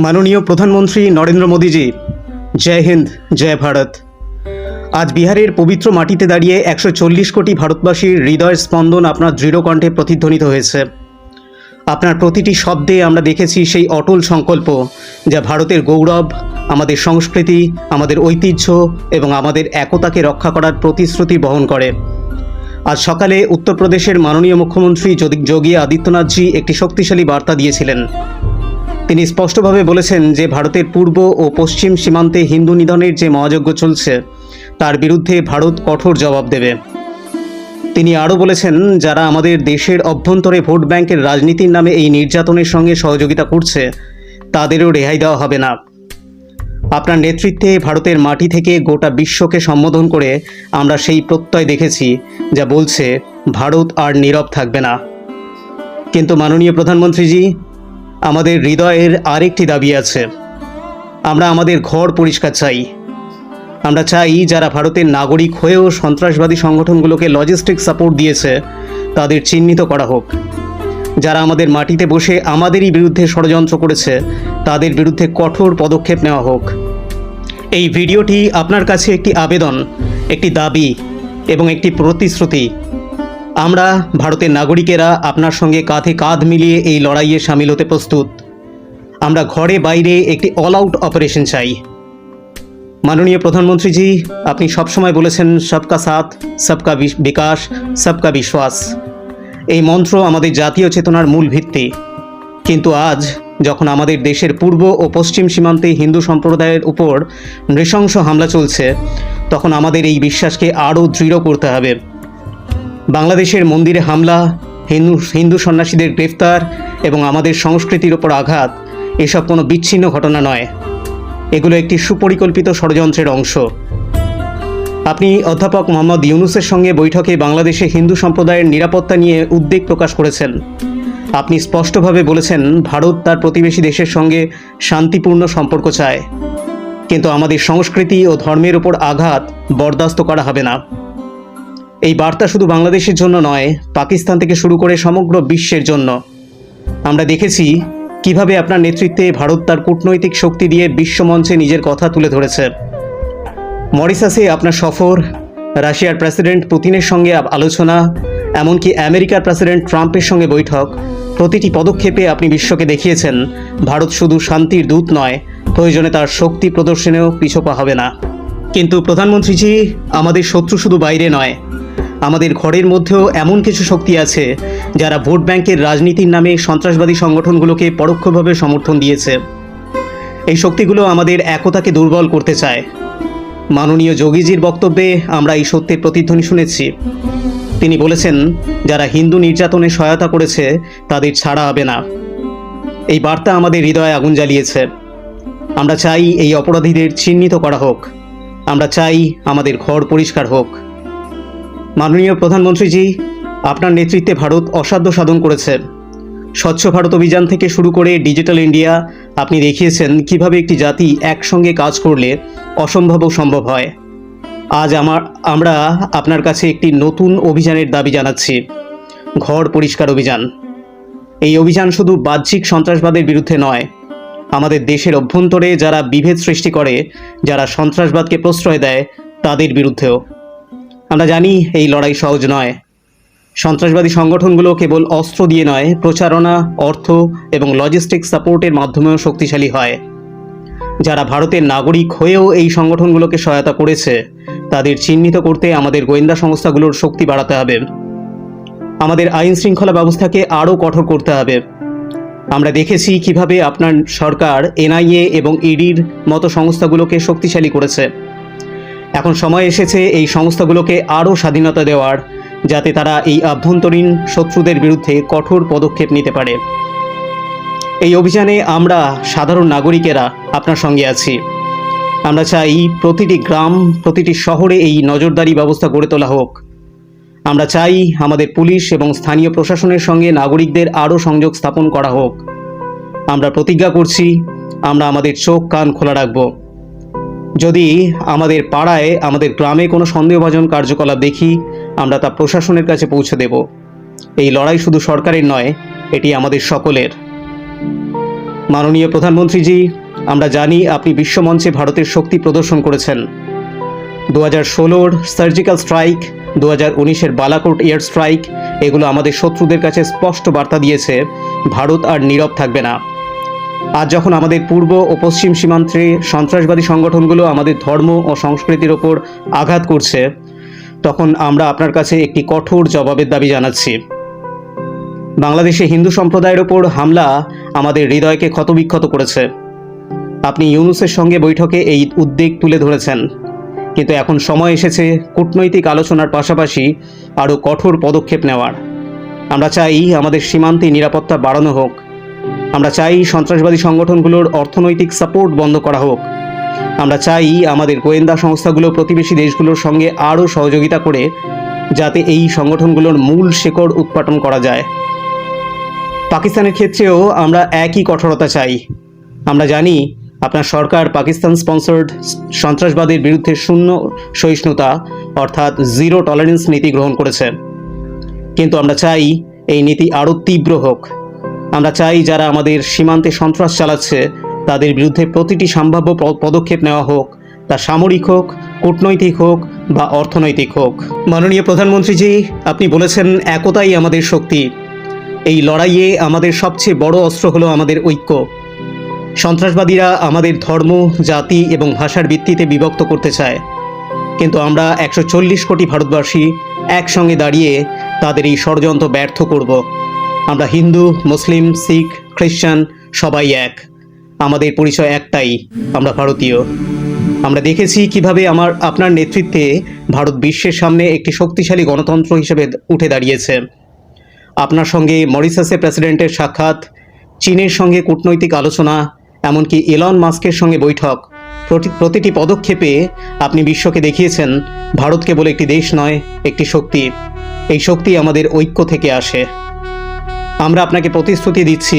মাননীয় প্রধানমন্ত্রী নরেন্দ্র মোদীজি। জয় হিন্দ, জয় ভারত। আজ বিহারের পবিত্র মাটিতে দাঁড়িয়ে একশো চল্লিশ কোটি ভারতবাসীর হৃদয় স্পন্দন আপনার দৃঢ় কণ্ঠে প্রতিধ্বনিত হয়েছে। আপনার প্রতিটি শব্দে আমরা দেখেছি সেই অটল সংকল্প যা ভারতের গৌরব, আমাদের সংস্কৃতি, আমাদের ঐতিহ্য এবং আমাদের একতাকে রক্ষা করার প্রতিশ্রুতি বহন করে। আজ সকালে উত্তরপ্রদেশের মাননীয় মুখ্যমন্ত্রী যোগী- আদিত্যনাথজি একটি শক্তিশালী বার্তা দিয়েছিলেন। তিনি স্পষ্টভাবে বলেছেন যে ভারতের পূর্ব ও পশ্চিম সীমান্তে হিন্দু নিধনের যে মহাযজ্ঞ চলছে, তার বিরুদ্ধে ভারত কঠোর জবাব দেবে। তিনি আরও বলেছেন, যারা আমাদের দেশের অভ্যন্তরে ভোট ব্যাংকের রাজনীতির নামে এই নির্যাতনের সঙ্গে সহযোগিতা করছে, তাদেরও রেহাই দেওয়া হবে না। আপনার নেতৃত্বে ভারতের মাটি থেকে গোটা বিশ্বকে সম্বোধন করে আমরা সেই প্রত্যয় দেখেছি, যা বলছে, ভারত আর নীরব থাকবে না। কিন্তু মাননীয় প্রধানমন্ত্রীজি আমাদের হৃদয়ের আরেকটি দাবি আছে। আমরা আমাদের ঘর পরিষ্কার চাই। আমরা চাই যারা ভারতের নাগরিক হয়েও সন্ত্রাসবাদী সংগঠনগুলোকে লজিস্টিক সাপোর্ট দিয়েছে, তাদের চিহ্নিত করা হোক। যারা আমাদের মাটিতে বসে আমাদেরই বিরুদ্ধে ষড়যন্ত্র করেছে, তাদের বিরুদ্ধে কঠোর পদক্ষেপ নেওয়া হোক। এই ভিডিওটি আপনার কাছে একটি আবেদন, একটি দাবি এবং একটি প্রতিশ্রুতি। আমরা ভারতের নাগরিকেরা আপনার সঙ্গে কাঁধে কাঁধ মিলিয়ে এই লড়াইয়ে সামিল হতে প্রস্তুত। আমরা ঘরে বাইরে একটি অল আউট অপারেশন চাই। মাননীয় প্রধানমন্ত্রীজি, আপনি সবসময় বলেছেন, সবকা সাথ, সবকা বিকাশ, সবকা বিশ্বাস। এই মন্ত্র আমাদের জাতীয় চেতনার মূল ভিত্তি। কিন্তু আজ, যখন আমাদের দেশের পূর্ব ও পশ্চিম সীমান্তে হিন্দু সম্প্রদায়ের উপর নৃশংস হামলা চলছে, তখন আমাদের এই বিশ্বাসকে আরও দৃঢ় করতে হবে। বাংলাদেশের মন্দিরে হামলা, হিন্দু হিন্দু সন্ন্যাসীদের গ্রেফতার এবং আমাদের সংস্কৃতির ওপর আঘাত, এসব কোনো বিচ্ছিন্ন ঘটনা নয়। এগুলো একটি সুপরিকল্পিত ষড়যন্ত্রের অংশ। আপনি অধ্যাপক মোহাম্মদ ইউনুসের সঙ্গে বৈঠকে বাংলাদেশে হিন্দু সম্প্রদায়ের নিরাপত্তা নিয়ে উদ্বেগ প্রকাশ করেছেন। আপনি স্পষ্টভাবে বলেছেন, ভারত তার প্রতিবেশী দেশের সঙ্গে শান্তিপূর্ণ সম্পর্ক চায়। কিন্তু আমাদের সংস্কৃতি ও ধর্মের ওপর আঘাত বরদাস্ত করা হবে না। এই বার্তা শুধু বাংলাদেশের জন্য নয়, পাকিস্তান থেকে শুরু করে সমগ্র বিশ্বের জন্য। আমরা দেখেছি কীভাবে আপনার নেতৃত্বে ভারত তার কূটনৈতিক শক্তি দিয়ে বিশ্বমঞ্চে নিজের কথা তুলে ধরেছে। মরিসাসে আপনার সফর, রাশিয়ার প্রেসিডেন্ট পুতিনের সঙ্গে আলোচনা, এমনকি আমেরিকার প্রেসিডেন্ট ট্রাম্পের সঙ্গে বৈঠক, প্রতিটি পদক্ষেপে আপনি বিশ্বকে দেখিয়েছেন। ভারত শুধু শান্তির দূত নয়, প্রয়োজনে তার শক্তি প্রদর্শনেও পিছপা হবে না। কিন্তু প্রধানমন্ত্রীজি, আমাদের শত্রু শুধু বাইরে নয় আমাদের ঘরের মধ্যেও এমন কিছু শক্তি আছে যারা ভোট ব্যাংকের রাজনীতির নামে সন্ত্রাসবাদী সংগঠনগুলোকে পরোক্ষভাবে সমর্থন দিয়েছে। এই শক্তিগুলো আমাদের একতাকে দুর্বল করতে চায়। মাননীয় যোগীজির বক্তব্যে আমরা এই সত্যের প্রতিধ্বনি শুনেছি। তিনি বলেছেন, যারা হিন্দু নির্যাতনে সহায়তা করেছে, তাদের ছাড়া হবে না। এই বার্তা আমাদের হৃদয়ে আগুন জ্বালিয়েছে। আমরা চাই এই অপরাধীদের চিহ্নিত করা হোক। আমরা চাই আমাদের ঘর পরিষ্কার হোক। মাননীয় প্রধানমন্ত্রীজি, আপনার নেতৃত্বে ভারত অসাধ্য সাধন করেছে। স্বচ্ছ ভারত অভিযান থেকে শুরু করে ডিজিটাল ইন্ডিয়া, আপনি দেখিয়েছেন কীভাবে একটি জাতি একসঙ্গে কাজ করলে অসম্ভবও সম্ভব হয়। আজ আমার আমরা আপনার কাছে একটি নতুন অভিযানের দাবি জানাচ্ছি। ঘর পরিষ্কার অভিযান। এই অভিযান শুধু বাহ্যিক সন্ত্রাসবাদের বিরুদ্ধে নয়, আমাদের দেশের অভ্যন্তরে যারা বিভেদ সৃষ্টি করে, যারা সন্ত্রাসবাদকে প্রশ্রয় দেয়, তাদের বিরুদ্ধেও। আমরা জানি এই লড়াই সহজ নয়। সন্ত্রাসবাদী সংগঠনগুলো কেবল অস্ত্র দিয়ে নয়, প্রচারণা, অর্থ এবং লজিস্টিক সাপোর্টের মাধ্যমেও শক্তিশালী হয়। যারা ভারতের নাগরিক হয়েও এই সংগঠনগুলোকে সহায়তা করেছে, তাদের চিহ্নিত করতে আমাদের গোয়েন্দা সংস্থাগুলোর শক্তি বাড়াতে হবে। আমাদের আইন শৃঙ্খলা ব্যবস্থাকে আরও কঠোর করতে হবে। আমরা দেখেছি কীভাবে আপনার সরকার, এনআইএ এবং ইডির মতো সংস্থাগুলোকে শক্তিশালী করেছে। এখন সময় এসেছে এই সংস্থাগুলোকে আরও স্বাধীনতা দেওয়ার, যাতে তারা এই আভ্যন্তরীণ শত্রুদের বিরুদ্ধে কঠোর পদক্ষেপ নিতে পারে। এই অভিযানে আমরা সাধারণ নাগরিকেরা আপনার সঙ্গে আছি। আমরা চাই প্রতিটি গ্রাম, প্রতিটি শহরে এই নজরদারি ব্যবস্থা গড়ে তোলা হোক। আমরা চাই আমাদের পুলিশ এবং স্থানীয় প্রশাসনের সঙ্গে নাগরিকদের আরও সংযোগ স্থাপন করা হোক। আমরা প্রতিজ্ঞা করছি, আমরা আমাদের চোখ কান খোলা রাখব। যদি আমাদের পাড়ায়, আমাদের গ্রামে কোনো সন্দেহভাজন কার্যকলাপ দেখি, আমরা তা প্রশাসনের কাছে পৌঁছে দেব। এই লড়াই শুধু সরকারের নয়, এটি আমাদের সকলের। মাননীয় প্রধানমন্ত্রীজি, আমরা জানি আপনি বিশ্বমঞ্চে ভারতের শক্তি প্রদর্শন করেছেন। দু হাজার ষোলোর সার্জিক্যাল স্ট্রাইক দু হাজার উনিশের বালাকোট এয়ার স্ট্রাইক, এগুলো আমাদের শত্রুদের কাছে স্পষ্ট বার্তা দিয়েছে, ভারত আর নীরব থাকবে না। আজ যখন আমাদের পূর্ব ও পশ্চিম সীমান্তে সন্ত্রাসবাদী সংগঠনগুলো আমাদের ধর্ম ও সংস্কৃতির ওপর আঘাত করছে, তখন আমরা আপনার কাছে একটি কঠোর জবাবের দাবি জানাচ্ছি। বাংলাদেশে হিন্দু সম্প্রদায়ের ওপর হামলা আমাদের হৃদয়কে ক্ষতবিক্ষত করেছে। আপনি ইউনুসের সঙ্গে বৈঠকে এই উদ্বেগ তুলে ধরেছেন। কিন্তু এখন সময় এসেছে কূটনৈতিক আলোচনার পাশাপাশি আরও কঠোর পদক্ষেপ নেওয়ার। আমরা চাই আমাদের সীমান্তে নিরাপত্তা বাড়ানো হোক। আমরা চাই সন্ত্রাসবাদী সংগঠনগুলোর অর্থনৈতিক সাপোর্ট বন্ধ করা হোক। আমরা চাই আমাদের গোয়েন্দা সংস্থাগুলো প্রতিবেশী দেশগুলোর সঙ্গে আরও সহযোগিতা করে যাতে এই সংগঠনগুলোর মূল শেকড় উৎপাটন করা যায়। পাকিস্তানের ক্ষেত্রেও আমরা একই কঠোরতা চাই। আমরা জানি আপনার সরকার পাকিস্তান স্পন্সর্ড সন্ত্রাসবাদের বিরুদ্ধে শূন্য সহিষ্ণুতা, অর্থাৎ জিরো টলারেন্স নীতি গ্রহণ করেছে। কিন্তু আমরা চাই এই নীতি আরও তীব্র হোক। আমরা চাই যারা আমাদের সীমান্তে সন্ত্রাস চালাচ্ছে, তাদের বিরুদ্ধে প্রতিটি সম্ভাব্য পদক্ষেপ নেওয়া হোক, তা সামরিক হোক, কূটনৈতিক হোক বা অর্থনৈতিক হোক। মাননীয় প্রধানমন্ত্রীজি, আপনি বলেছেন একতাই আমাদের শক্তি। এই লড়াইয়ে আমাদের সবচেয়ে বড় অস্ত্র হলো আমাদের ঐক্য। সন্ত্রাসবাদীরা আমাদের ধর্ম, জাতি এবং ভাষার ভিত্তিতে বিভক্ত করতে চায়। কিন্তু আমরা একশো চল্লিশ কোটি ভারতবাসী একসঙ্গে দাঁড়িয়ে তাদের এই ষড়যন্ত্র ব্যর্থ করব। আমরা হিন্দু, মুসলিম, শিখ খ্রিস্টান সবাই এক। আমাদের পরিচয় একটাই, আমরা ভারতীয়। আমরা দেখেছি কীভাবে আমার, আপনার নেতৃত্বে ভারত বিশ্বের সামনে একটি শক্তিশালী গণতন্ত্র হিসেবে উঠে দাঁড়িয়েছে। আপনার সঙ্গে মরিসাসের প্রেসিডেন্টের সাক্ষাৎ, চীনের সঙ্গে কূটনৈতিক আলোচনা, এমনকি এলন মাস্কের সঙ্গে বৈঠক, প্রতি- প্রতিটি পদক্ষেপে আপনি বিশ্বকে দেখিয়েছেন ভারত কেবল একটি দেশ নয়, একটি শক্তি। এই শক্তি আমাদের ঐক্য থেকে আসে। আমরা আপনাকে প্রতিশ্রুতি দিচ্ছি,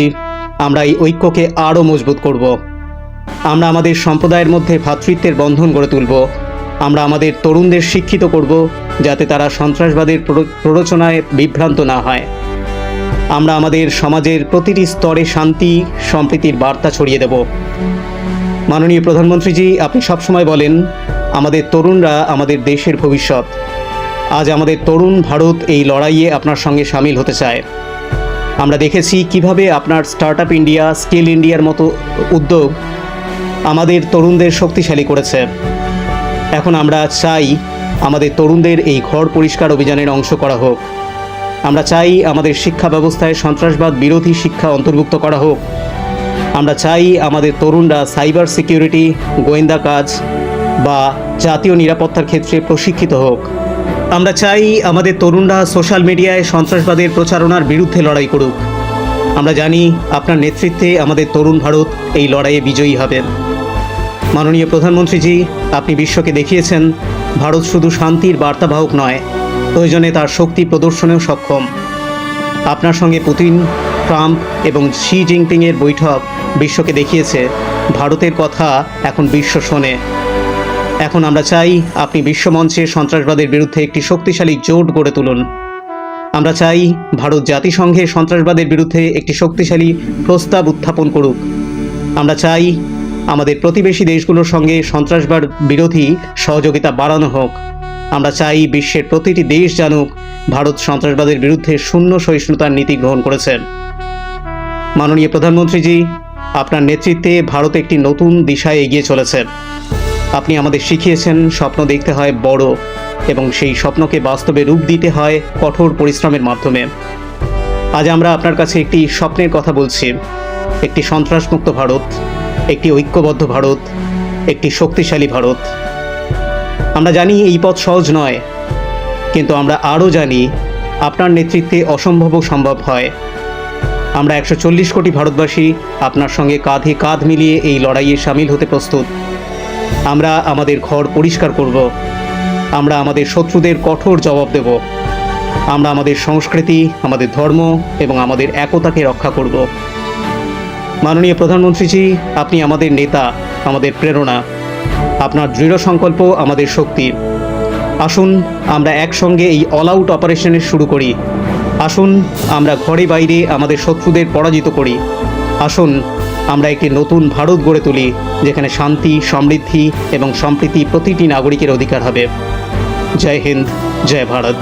আমরা এই ঐক্যকে আরও মজবুত করব। আমরা আমাদের সম্প্রদায়ের মধ্যে ভ্রাতৃত্বের বন্ধন গড়ে তুলব। আমরা আমাদের তরুণদের শিক্ষিত করব, যাতে তারা সন্ত্রাসবাদের প্ররোচনায় বিভ্রান্ত না হয়। আমরা আমাদের সমাজের প্রতিটি স্তরে শান্তি, সম্প্রীতির বার্তা ছড়িয়ে দেব। মাননীয় প্রধানমন্ত্রীজি, আপনি সবসময় বলেন, আমাদের তরুণরা আমাদের দেশের ভবিষ্যৎ। আজ আমাদের তরুণ ভারত এই লড়াইয়ে আপনার সঙ্গে সামিল হতে চায়। আমরা দেখেছি কীভাবে আপনার স্টার্ট আপ ইন্ডিয়া স্কিল ইন্ডিয়ার মতো উদ্যোগ আমাদের তরুণদের শক্তিশালী করেছে। এখন আমরা চাই আমাদের তরুণদের এই ঘর পরিষ্কার অভিযানের অংশ করা হোক। আমরা চাই আমাদের শিক্ষা ব্যবস্থায় সন্ত্রাসবাদ বিরোধী শিক্ষা অন্তর্ভুক্ত করা হোক। আমরা চাই আমাদের তরুণরা সাইবার সিকিউরিটি গোয়েন্দা কাজ বা জাতীয় নিরাপত্তার ক্ষেত্রে প্রশিক্ষিত হোক। আমরা চাই আমাদের তরুণরা সোশ্যাল মিডিয়ায় সন্ত্রাসবাদের প্রচারণার বিরুদ্ধে লড়াই করুক। আমরা জানি আপনার নেতৃত্বে আমাদের তরুণ ভারত এই লড়াইয়ে বিজয়ী হবে। মাননীয় প্রধানমন্ত্রীজি, আপনি বিশ্বকে দেখিয়েছেন, ভারত শুধু শান্তির বার্তাবাহক নয়, প্রয়োজনে তার শক্তি প্রদর্শনেও সক্ষম। আপনার সঙ্গে পুতিন, ট্রাম্প এবং শি জিনপিংয়ের বৈঠক বিশ্বকে দেখিয়েছে। ভারতের কথা এখন বিশ্ব শোনে। এখন আমরা চাই আপনি বিশ্বমঞ্চে সন্ত্রাসবাদের বিরুদ্ধে একটি শক্তিশালী জোট গড়ে তুলুন। আমরা চাই ভারত জাতিসংঘে সন্ত্রাসবাদের বিরুদ্ধে একটি শক্তিশালী প্রস্তাব উত্থাপন করুক। আমরা চাই আমাদের প্রতিবেশী দেশগুলোর সঙ্গে সন্ত্রাসবাদ বিরোধী সহযোগিতা বাড়ানো হোক। আমরা চাই বিশ্বের প্রতিটি দেশ জানুক ভারত সন্ত্রাসবাদের বিরুদ্ধে শূন্য সহিষ্ণুতার নীতি গ্রহণ করেছেন মাননীয় প্রধানমন্ত্রীজি, আপনার নেতৃত্বে ভারত একটি নতুন দিশায় এগিয়ে চলেছে। আপনি আমাদের শিখিয়েছেন, স্বপ্ন দেখতে হয় বড় এবং সেই স্বপ্নকে বাস্তবে রূপ দিতে হয় কঠোর পরিশ্রমের মাধ্যমে। আজ আমরা আপনার কাছে একটি স্বপ্নের কথা বলছি। একটি সন্ত্রাসমুক্ত ভারত, একটি ঐক্যবদ্ধ ভারত, একটি শক্তিশালী ভারত। আমরা জানি এই পথ সহজ নয়, কিন্তু আমরা আরও জানি আপনার নেতৃত্বে অসম্ভবও সম্ভব হয়। আমরা একশো চল্লিশ কোটি ভারতবাসী আপনার সঙ্গে কাঁধে কাঁধ মিলিয়ে এই লড়াইয়ে সামিল হতে প্রস্তুত। আমরা আমাদের ঘর পরিষ্কার করব। আমরা আমাদের শত্রুদের কঠোর জবাব দেব। আমরা আমাদের সংস্কৃতি, আমাদের ধর্ম এবং আমাদের একতাকে রক্ষা করব। মাননীয় প্রধানমন্ত্রীজি, আপনি আমাদের নেতা, আমাদের প্রেরণা। আপনার দৃঢ় সংকল্প আমাদের শক্তি। আসুন, আমরা একসঙ্গে এই অল আউট অপারেশনের শুরু করি। আসুন, আমরা ঘরে বাইরে আমাদের শত্রুদের পরাজিত করি। আসুন আমরা একটি নতুন ভারত গড়ে তুলি, যেখানে শান্তি, সমৃদ্ধি এবং সম্প্রীতি প্রতিটি নাগরিকের অধিকার হবে। জয় হিন্দ, জয় ভারত।